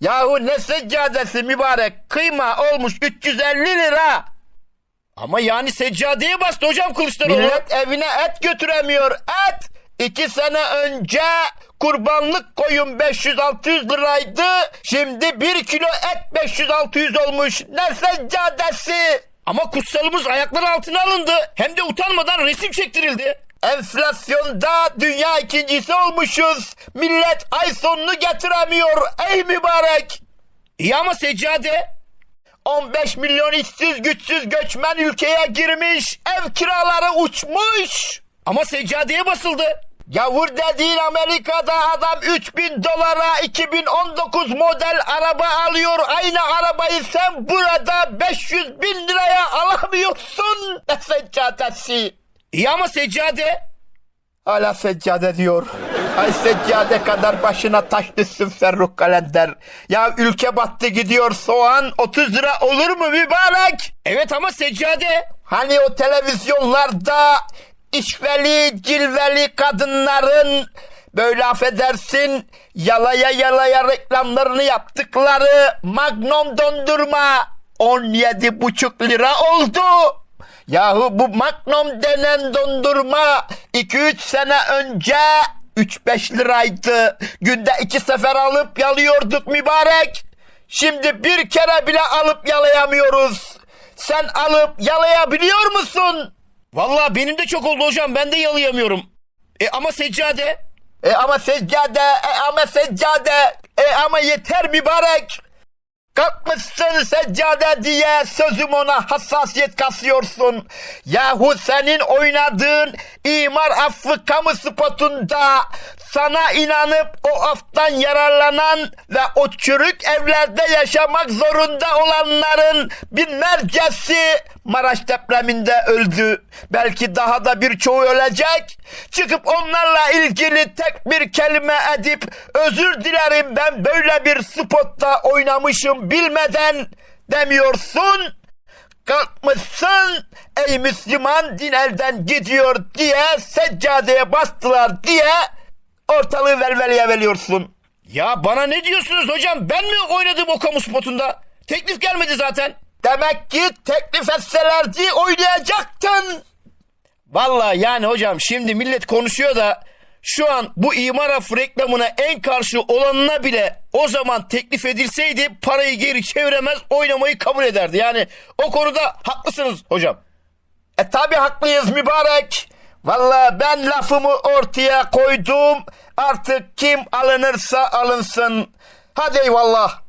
Yahu ne seccadesi mübarek kıyma olmuş 350 lira. Ama yani seccadeye bastı hocam Kılıçdaroğlu. Millet evine et götüremiyor et. İki sene önce kurbanlık koyun 500-600 liraydı. Şimdi bir kilo et 500-600 olmuş. Ne seccadesi? Ama kutsalımız ayaklar altına alındı. Hem de utanmadan resim çektirildi. Enflasyonda dünya ikincisi olmuşuz. Millet ay sonunu getiremiyor. Ey mübarek. İyi ama seccade. 15 milyon işsiz güçsüz göçmen ülkeye girmiş. Ev kiraları uçmuş. Ama seccadeye basıldı. Gavur dediğin Amerika'da adam 3000 dolara 2019 model araba alıyor. Aynı arabayı sen burada 500 bin liraya alamıyorsun. Ne seccadesi? İyi ama seccade. Hala seccade diyor. Ay seccade kadar başına taş düşsün Ferruh Kalender. Ya ülke battı gidiyor soğan 30 lira olur mu mübarek? Evet ama seccade. Hani o televizyonlarda işveli, cilveli kadınların böyle affedersin yalaya yalaya reklamlarını yaptıkları Magnum dondurma 17,5 lira oldu. Yahu bu Magnum denen dondurma 2-3 sene önce 3-5 liraydı. Günde iki sefer alıp yalıyorduk mübarek. Şimdi bir kere bile alıp yalayamıyoruz. Sen alıp yalayabiliyor musun? Vallahi benim de çok oldu hocam. Ben de yalayamıyorum. E ama seccade. E ama seccade, e ama seccade, e ama yeter mübarek. Kalkmışsın seccade diye sözüm ona hassasiyet kasıyorsun. Yahu senin oynadığın imar affı kamu spotunda sana inanıp o aftan yararlanan ve o çürük evlerde yaşamak zorunda olanların binlercesi Maraş depreminde öldü. Belki daha da birçoğu ölecek. Çıkıp onlarla ilgili tek bir kelime edip özür dilerim ben böyle bir spotta oynamışım bilmeden demiyorsun. Kalkmışsın ey Müslüman din elden gidiyor diye seccadeye bastılar diye ortalığı velveleye veriyorsun. Ya bana ne diyorsunuz hocam? Ben mi oynadım o kamu spotunda? Teklif gelmedi zaten. Demek ki teklif etselerdi oynayacaktın. Vallahi yani hocam şimdi millet konuşuyor da şu an bu imar affı reklamına en karşı olanına bile o zaman teklif edilseydi parayı geri çeviremez oynamayı kabul ederdi. Yani o konuda haklısınız hocam. E tabi haklıyız mübarek. Valla ben lafımı ortaya koydum. Artık kim alınırsa alınsın. Hadi eyvallah.